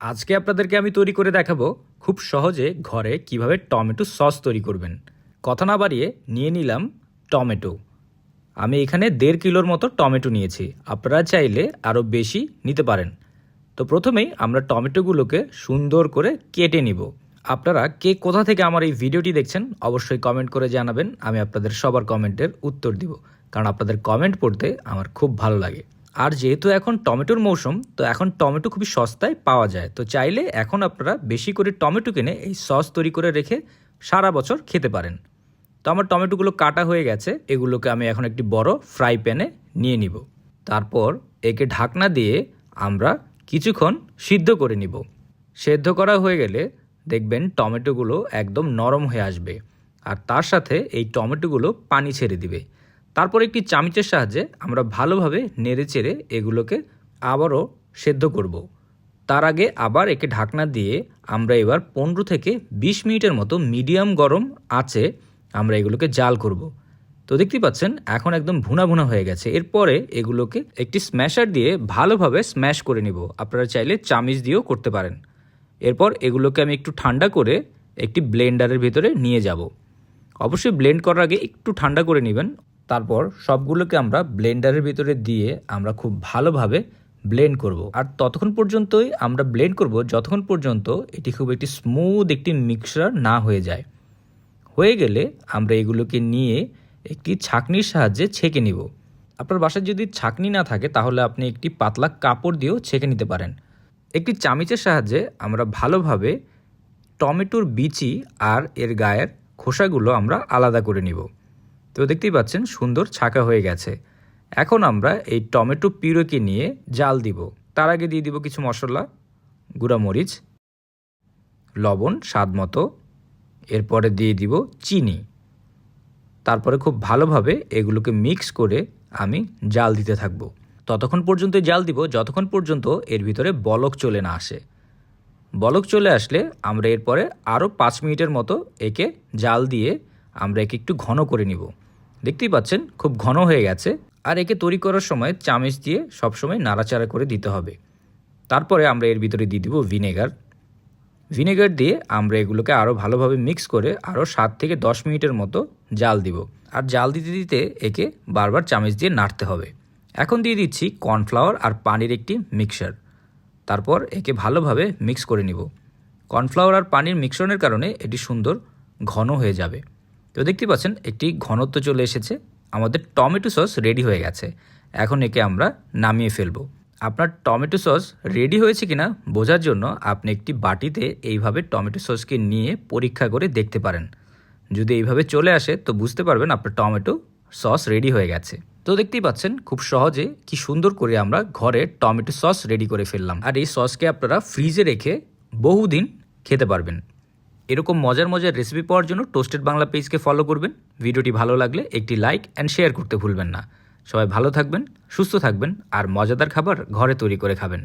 আজকে আপনাদেরকে আমি তৈরি করে দেখাবো খুব সহজে ঘরে কীভাবে টমেটো সস তৈরি করবেন। কথা না বাড়িয়ে নিয়ে নিলাম টমেটো। আমি এখানে দেড় কিলোর মতো টমেটো নিয়েছি। আপনারা চাইলে আরও বেশি নিতে পারেন। তো প্রথমেই আমরা টমেটোগুলোকে সুন্দর করে কেটে নিব। আপনারা কে কোথা থেকে আমার এই ভিডিওটি দেখছেন অবশ্যই কমেন্ট করে জানাবেন। আমি আপনাদের সবার কমেন্টের উত্তর দিব। কারণ আপনাদের কমেন্ট পড়তে আমার খুব ভালো লাগে। আর যেহেতু এখন টমেটোর মৌসুম, তো এখন টমেটো খুবই সস্তায় পাওয়া যায়। তো চাইলে এখন আপনারা বেশি করে টমেটো কিনে এই সস তৈরি করে রেখে সারা বছর খেতে পারেন। তো আমার টমেটোগুলো কাটা হয়ে গেছে, এগুলোকে আমি এখন একটি বড় ফ্রাই প্যানে নিয়ে নিব। তারপর একে ঢাকনা দিয়ে আমরা কিছুক্ষণ সিদ্ধ করে নিব। সেদ্ধ করা হয়ে গেলে দেখবেন টমেটোগুলো একদম নরম হয়ে আসবে, আর তার সাথে এই টমেটোগুলো পানি ছেড়ে দিবে। তারপর একটি চামচের সাহায্যে আমরা ভালোভাবে নেড়ে চেড়ে এগুলোকে আবারও সেদ্ধ করব। তার আগে আবার একে ঢাকনা দিয়ে আমরা এবার পনেরো থেকে বিশ মিনিটের মতো মিডিয়াম গরম আছে আমরা এগুলোকে জাল করব। তো দেখতেই পাচ্ছেন, এখন একদম ভুনা ভুনা হয়ে গেছে। এরপরে এগুলোকে একটি স্ম্যাশার দিয়ে ভালোভাবে স্ম্যাশ করে নিব। আপনারা চাইলে চামিচ দিয়েও করতে পারেন। এরপর এগুলোকে আমি একটু ঠান্ডা করে একটি ব্লেন্ডারের ভিতরে নিয়ে যাব। অবশ্যই ব্লেন্ড করার আগে একটু ঠান্ডা করে নেবেন। তারপর সবগুলোকে আমরা ব্লেন্ডারের ভিতরে দিয়ে আমরা খুব ভালোভাবে ব্লেন্ড করব। আর ততক্ষণ পর্যন্তই আমরা ব্লেন্ড করব যতক্ষণ পর্যন্ত এটি খুব একটি স্মুথ একটি মিক্সচার না হয়ে যায়। হয়ে গেলে আমরা এগুলোকে নিয়ে একটি ছাকনির সাহায্যে ছেঁকে নিব। আপনার বাসায় যদি ছাকনি না থাকে তাহলে আপনি একটি পাতলা কাপড় দিয়েও ছেঁকে নিতে পারেন। একটি চামিচের সাহায্যে আমরা ভালোভাবে টমেটোর বিচি আর এর গায়ের খোসাগুলো আমরা আলাদা করে নিব। তো দেখতেই পাচ্ছেন সুন্দর ছাকা হয়ে গেছে। এখন আমরা এই টমেটো পিউরোকে নিয়ে জাল দিব। তার আগে দিয়ে দিব কিছু মশলা গুঁড়ামরিচ লবণ, স্বাদ মতো। এরপরে দিয়ে দিব চিনি। তারপরে খুব ভালোভাবে এগুলোকে মিক্স করে আমি জাল দিতে থাকব। ততক্ষণ পর্যন্ত জাল দিব, যতক্ষণ পর্যন্ত এর ভিতরে বলক চলে না আসে। বলক চলে আসলে আমরা এরপরে আরও পাঁচ মিনিটের মতো একে জাল দিয়ে আমরা একে একটু ঘন করে নিব। দেখতেই পাচ্ছেন, খুব ঘন হয়ে গেছে, আর একে তৈরি করার সময় চামচ দিয়ে সবসময় নাড়াচাড়া করে দিতে হবে। তারপরে আমরা এর ভিতরে দিয়ে দিব ভিনেগার। ভিনেগার দিয়ে আমরা এগুলোকে আরও ভালোভাবে মিক্স করে আরও সাত থেকে দশ মিনিটের মতো জাল দিব। আর জাল দিতে দিতে একে বারবার চামচ দিয়ে নাড়তে হবে। এখন দিয়ে দিচ্ছি কর্নফ্লাওয়ার আর পানির একটি মিক্সার। তারপর একে ভালোভাবে মিক্স করে নিব। কর্নফ্লাওয়ার আর পানির মিশ্রণের কারণে এটি সুন্দর ঘন হয়ে যাবে। তো দেখতে পাচ্ছেন, একটি ঘনত্ব চলে এসেছে। আমাদের টমেটো সস রেডি হয়ে গেছে। এখন একে আমরা নামিয়ে ফেলব। আপনার টমেটো সস রেডি হয়েছে কিনা বোঝার জন্য আপনি একটি বাটিতে এইভাবে টমেটো সসকে নিয়ে পরীক্ষা করে দেখতে পারেন। যদি এইভাবে চলে আসে, তো বুঝতে পারবেন আপনার টমেটো সস রেডি হয়ে গেছে। তো দেখতেই পাচ্ছেন, খুব সহজে কি সুন্দর করে আমরা ঘরে টমেটো সস রেডি করে ফেললাম। আর এই সসকে আপনারা ফ্রিজে রেখে বহুদিন খেতে পারবেন। এরকম মজার মজার রেসিপি পাওয়ার জন্য টোস্টেড বাংলা পেজকে ফলো করবেন। ভিডিওটি ভালো লাগলে একটি লাইক অ্যান্ড শেয়ার করতে ভুলবেন না। সবাই ভালো থাকবেন, সুস্থ থাকবেন আর মজাদার খাবার ঘরে তৈরি করে খাবেন।